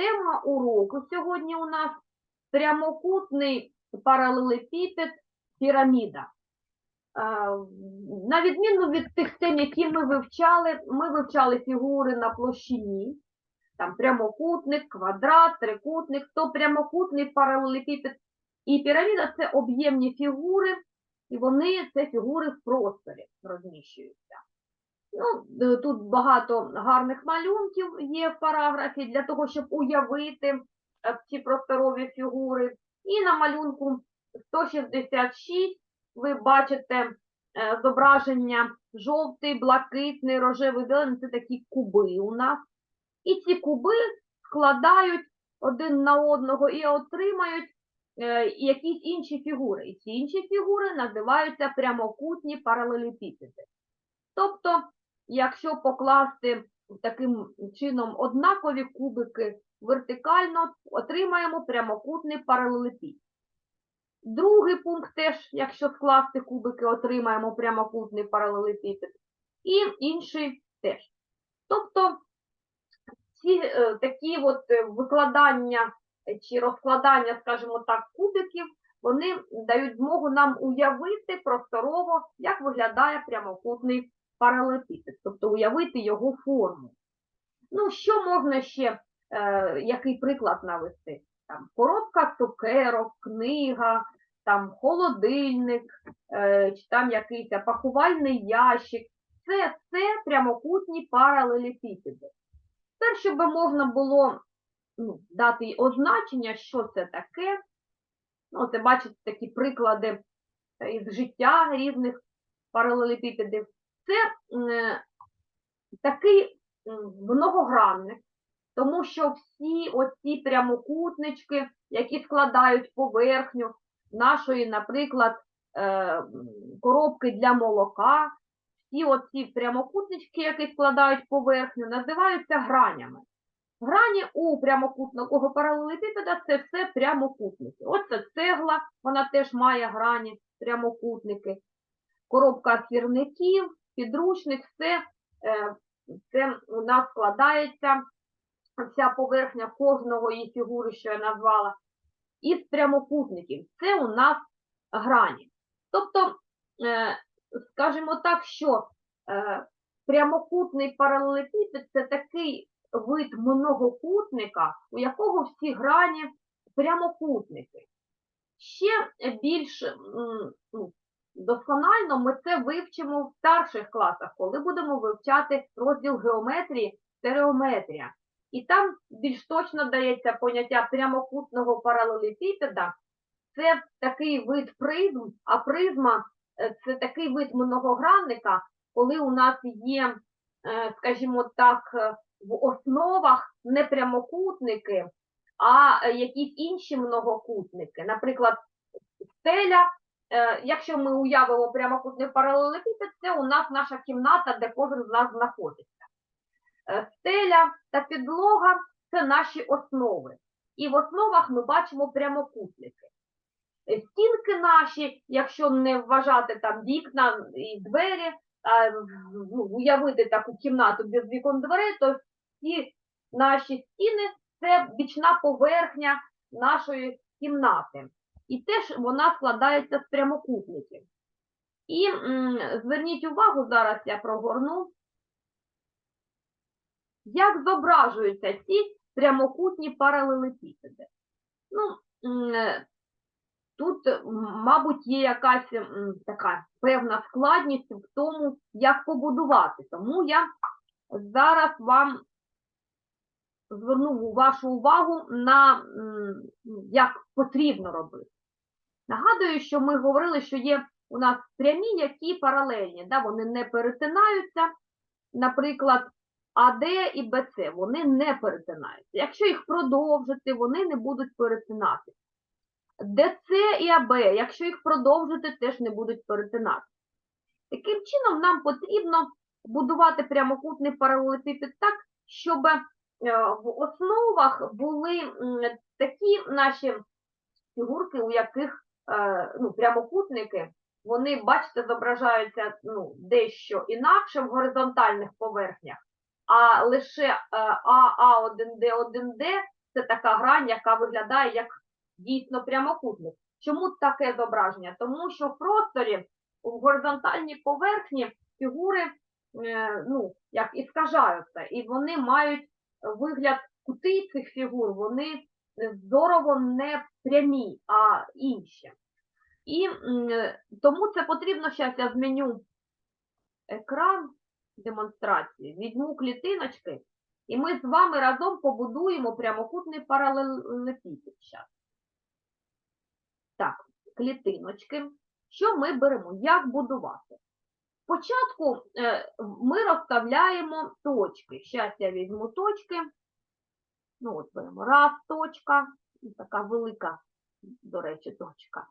Тема уроку сьогодні у нас прямокутний паралелепіпед піраміда. Е, На відміну від тих тем, які ми вивчали, ми вивчали фігури на площині, там прямокутник, квадрат, трикутник, то прямокутний паралелепіпед і піраміда це об'ємні фігури, і вони це фігури в просторі розміщуються. Ну, е, тут багато гарних малюнків є в параграфі для того, щоб уявити е, ці просторові фігури. І на малюнку 166 ви бачите е, зображення жовтий, блакитний, рожевий, зелений це такі куби у нас. І ці куби складають один на одного і отримають якісь інші фігури. І ці інші фігури називаються прямокутні паралелепіпеди. Тобто, якщо покласти таким чином однакові кубики вертикально, отримаємо прямокутний паралелепіпед. Другий пункт теж, якщо скласти кубики, отримаємо прямокутний паралелепіпед. І інший теж. Тобто, ці е, такі от е, викладання е, чи розкладання, скажімо так, кубиків, вони дають змогу нам уявити просторово, як виглядає прямокутний паралелепіпед, тобто уявити його форму. Ну, що можна ще, е, який приклад навести? Там коробка цукерок, книга, там холодильник, е, чи там якийсь пакувальний ящик. Це, це прямокутні паралелепіпеди. Тепер, щоб можна було ну, дати означення, що це таке. Ну, це бачите такі приклади е, із життя різних паралелепіпедів. Це е, такий многогранник, тому що всі оці прямокутнички, які складають поверхню нашої, наприклад, е, коробки для молока, всі оці прямокутнички, які складають поверхню, називаються гранями. Грані у прямокутного паралелепіпеда це все прямокутники. Оце цегла, вона теж має грані, прямокутники. Коробка сірників, підручник, все е, це у нас складається вся поверхня кожного її фігури, що я назвала, із прямокутників. Це у нас грані. Тобто, е, скажімо так, що е, прямокутний паралелепіпед – це такий вид многокутника, у якого всі грані прямокутники. Ще більш ну, досконально ми це вивчимо в старших класах, коли будемо вивчати розділ геометрії, стереометрія. І там більш точно дається поняття прямокутного паралелепіпеда. Це такий вид призм, а призма е, це такий вид многогранника, коли у нас є, е, скажімо так, е, в основах не прямокутники, а якісь інші многокутники. Наприклад, стеля, якщо ми уявимо прямокутний паралелепіпед, це у нас наша кімната, де кожен з нас знаходиться. Е, Стеля та підлога це наші основи. І в основах ми бачимо прямокутники. Е, Стінки наші, якщо не вважати там вікна і двері, а ну, уявити таку кімнату без вікон дверей, то всі наші стіни це бічна поверхня нашої кімнати. І теж вона складається з прямокутників. І м, зверніть увагу, зараз я прогорну, як зображуються ці прямокутні паралелепіпеди. Ну, м, е, тут, мабуть, є якась м, така певна складність в тому, як побудувати. Тому я зараз вам зверну вашу увагу на м, як потрібно робити. Нагадую, що ми говорили, що є у нас прямі, які паралельні, да, вони не перетинаються. Наприклад, АД і БЦ, вони не перетинаються. Якщо їх продовжити, вони не будуть перетинатися. ДЦ і АБ, якщо їх продовжити, теж не будуть перетинатися. Таким чином, нам потрібно будувати прямокутний паралелепіпед так, щоб е, в основах були такі наші фігурки, у яких ну, прямокутники, вони, бачите, зображаються ну, дещо інакше в горизонтальних поверхнях, а лише е, А, А1Д, 1Д це така грань, яка виглядає як дійсно прямокутник. Чому таке зображення? Тому що в просторі, в горизонтальній поверхні фігури е, ну, як іскажаються, і вони мають вигляд кути цих фігур, вони е, здорово не прямі, а інші. І тому це потрібно, зараз я зміню екран демонстрації, візьму клітиночки, і ми з вами разом побудуємо прямокутний паралелепіпед. Щас. Так, клітиночки. Що ми беремо? Як будувати? Спочатку е, ми розставляємо точки. Зараз я візьму точки. Ну, от беремо раз точка, і така велика, до речі, точка.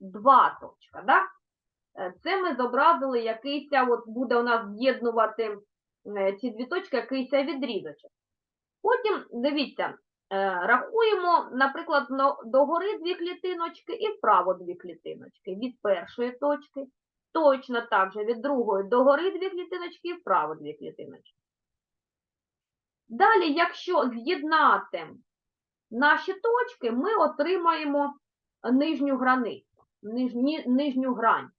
Два точка, да? Е, Це ми зобразили якийсь, от буде у нас з'єднувати е, ці дві точки, якийсь відрізочок. Потім, дивіться, е, рахуємо, наприклад, но- догори дві клітиночки і вправо дві клітиночки. Від першої точки, точно так же від другої догори дві клітиночки і вправо дві клітиночки. Далі, якщо з'єднати наші точки, ми отримаємо нижню границю, нижні, нижню грань.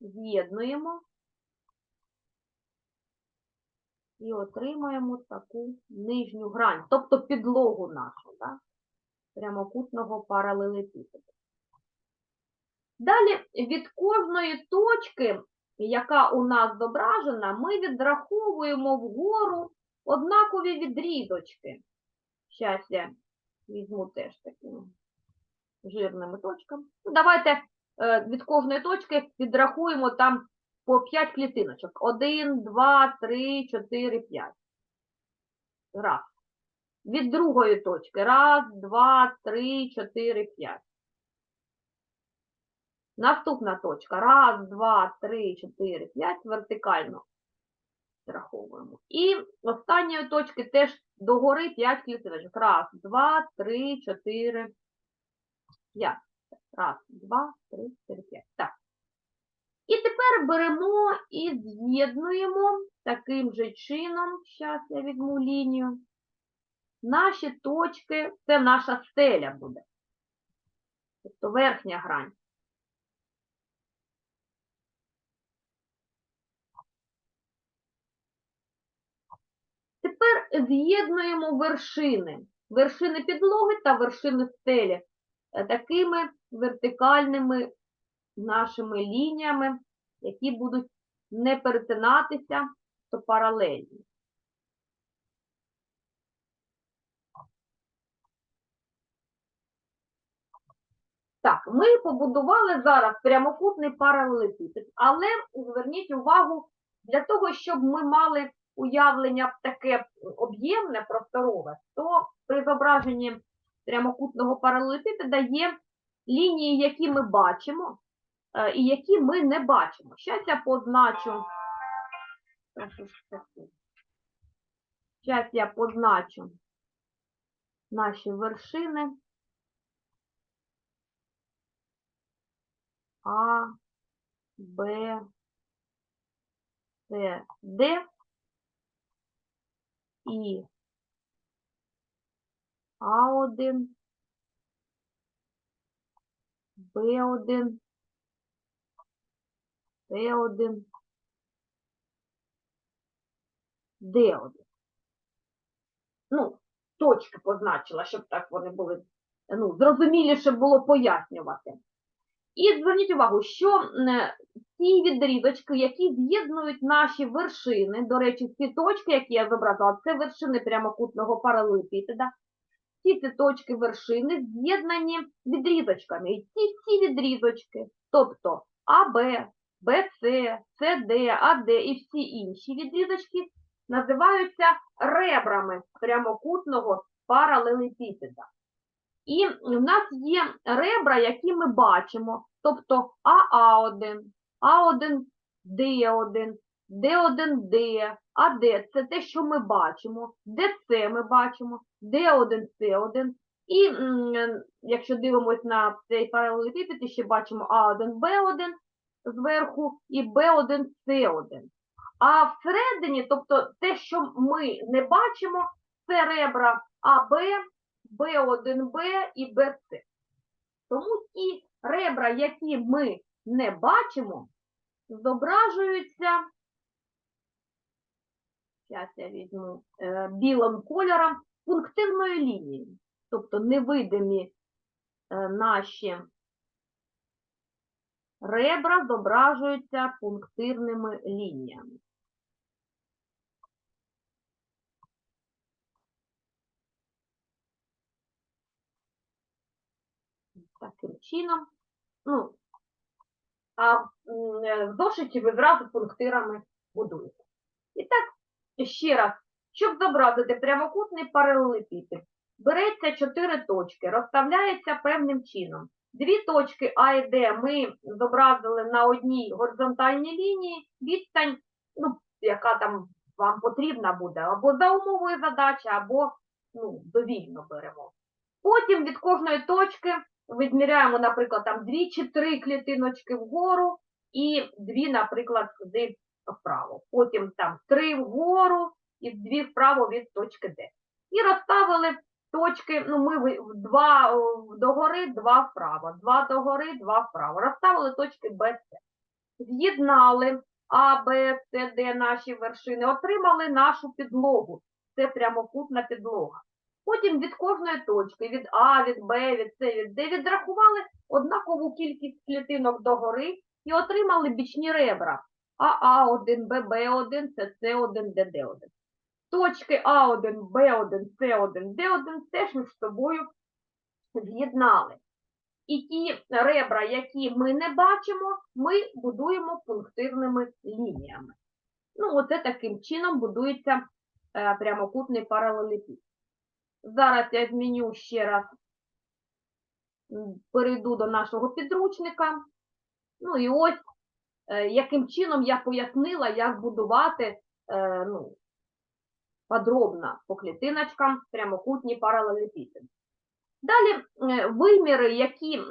З'єднуємо і отримаємо таку нижню грань, тобто підлогу нашу, да? прямокутного паралелепіпеду. Далі від кожної точки, яка у нас зображена, ми відраховуємо вгору однакові відрізочки. Зараз я візьму теж такими жирними точками. Ну, давайте е, від кожної точки відрахуємо там по 5 клітиночок. 1, 2, 3, 4, 5. Раз. Від другої точки. Раз, два, три, чотири, п'ять. Наступна точка. Раз, два, три, чотири, п'ять. Вертикально зраховуємо. І останньої точки теж догори 5 клітиночок. Раз, два, три, чотири, п'ять. Раз, два, три, чотири, п'ять. Так. І тепер беремо і з'єднуємо таким же чином. Зараз я візьму лінію. Наші точки, це наша стеля буде. Тобто верхня грань. Тепер з'єднуємо вершини. Вершини підлоги та вершини стелі е, такими вертикальними нашими лініями, які будуть не перетинатися, то паралельні. Так, ми побудували зараз прямокутний паралелепіпед, але зверніть увагу, для того, щоб ми мали уявлення таке об'ємне, просторове, то при зображенні прямокутного паралелепіпеда є лінії, які ми бачимо, е, і які ми не бачимо. Зараз я позначу. Зараз я позначу наші вершини. А, Б, С, Д і А1, Б1, С1, Д1. Ну, точки позначила, щоб так вони були, ну, зрозуміліше було пояснювати. І зверніть увагу, що е, ці відрізочки, які з'єднують наші вершини, до речі, ці точки, які я зобразила, це вершини прямокутного паралелепіпеда. Всі ці точки вершини з'єднані відрізочками. І ці всі відрізочки, тобто АБ, БЦ, СД, АД і всі інші відрізочки називаються ребрами прямокутного паралелепіпеда. І в нас є ребра, які ми бачимо, тобто АА1, А1Д1, Д1Д, АД – це те, що ми бачимо, ДЦ ми бачимо, Д1С1. І якщо дивимось на цей паралелепіпед, ще бачимо А1Б1 зверху і Б1С1. А всередині, тобто те, що ми не бачимо, це ребра АБ, Б1Б і БЦ. Тому ті ребра, які ми не бачимо, зображуються, зараз я візьму е, білим кольором, пунктирною лінією. Тобто невидимі е, наші ребра зображуються пунктирними лініями. Таким чином. Ну, а е, в зошиті ви зразу пунктирами будуєте. І так, ще раз, щоб зобразити прямокутний паралелепіпед, береться чотири точки, розставляється певним чином. Дві точки А і Д ми зобразили на одній горизонтальній лінії, відстань, ну, яка там вам потрібна буде, або за умовою задачі, або ну, довільно беремо. Потім від кожної точки відміряємо, наприклад, там дві чи три клітиночки вгору і дві, наприклад, сюди вправо. Потім там три вгору і дві вправо від точки Д. І розставили точки, ну ми два догори, два вправо, два догори, два вправо. Розставили точки Б, С. З'єднали А, Б, С, Д наші вершини, отримали нашу підлогу. Це прямокутна підлога. Потім від кожної точки, від А, від Б, від С, від Д відрахували однакову кількість клітинок догори і отримали бічні ребра. АА1, ББ1, СС1, ДД1. Точки А1, Б1, С1, Д1 теж між собою з'єднали. І ті ребра, які ми не бачимо, ми будуємо пунктирними лініями. Ну, оце таким чином будується е, прямокутний паралелепіпед. Зараз я зміню ще раз, перейду до нашого підручника. Ну і ось, е, яким чином я пояснила, як будувати е, ну, подробно по клітиночкам прямокутні паралелепіпеди. Далі е, виміри, які,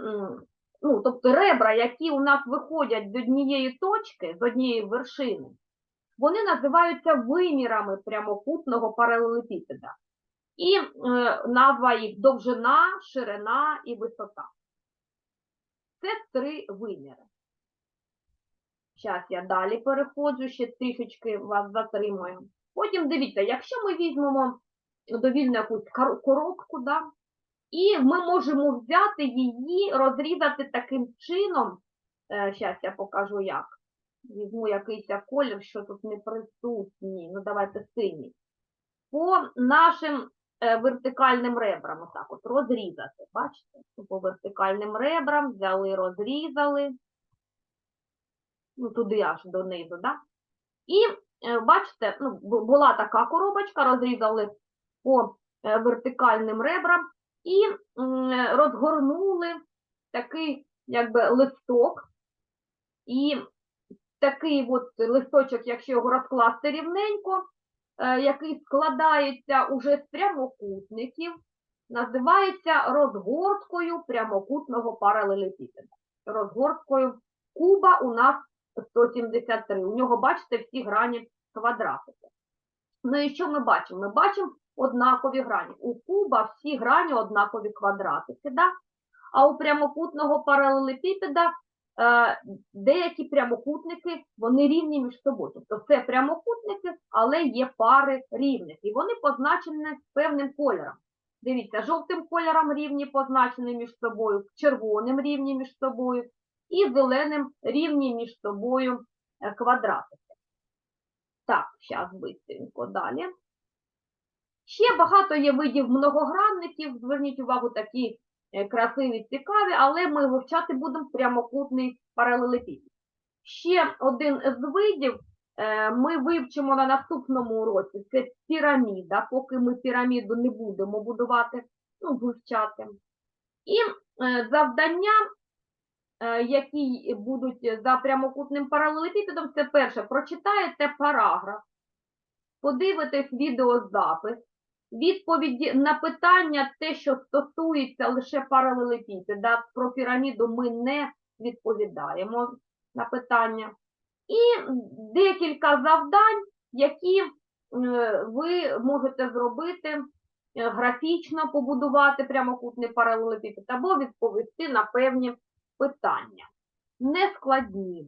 ну, тобто ребра, які у нас виходять з однієї точки, з однієї вершини, вони називаються вимірами прямокутного паралелепіпеда. І е, назва довжина, ширина і висота. Це три виміри. Зараз я далі переходжу, ще трішечки вас затримую. Потім дивіться, якщо ми візьмемо довільну якусь коробку, да, і ми можемо взяти її, розрізати таким чином. Зараз я покажу як. Візьму якийсь колір, що тут не присутній. Ну, давайте синій. По нашим е, вертикальним ребрам, отак от, розрізати. Бачите? По вертикальним ребрам взяли, розрізали. Ну, туди аж донизу, да? І е, бачите, ну, була така коробочка, розрізали по е, вертикальним ребрам і е, розгорнули такий якби листок. І такий от листочок, якщо його розкласти рівненько, е, який складається уже з прямокутників, називається розгорткою прямокутного паралелепіпеда. Розгорткою куба у нас 173. У нього, бачите, всі грані квадратики. Ну і що ми бачимо? Ми бачимо однакові грані. У куба всі грані однакові квадратики, да? а у прямокутного паралелепіпеда е, деякі прямокутники, вони рівні між собою. Тобто це прямокутники, але є пари рівних. І вони позначені певним кольором. Дивіться, жовтим кольором рівні позначені між собою, червоним рівні між собою і зеленим рівні між собою е, квадратики. Так, зараз быстренько далі. Ще багато є видів многогранників. Зверніть увагу, такі красиві, цікаві, але ми вивчати будемо прямокутний паралелепіпед. Ще один з видів е, ми вивчимо на наступному уроці. Це піраміда, поки ми піраміду не будемо будувати, ну, вивчати. І е, завдання, е, які будуть за прямокутним паралелепіпедом, це перше, прочитаєте параграф, подивитесь відеозапис, відповіді на питання, те, що стосується лише паралелепіпеда, про піраміду ми не відповідаємо на питання. І декілька завдань, які е, ви можете зробити е, графічно побудувати прямокутний паралелепіпед або відповісти на певні питання. Нескладні.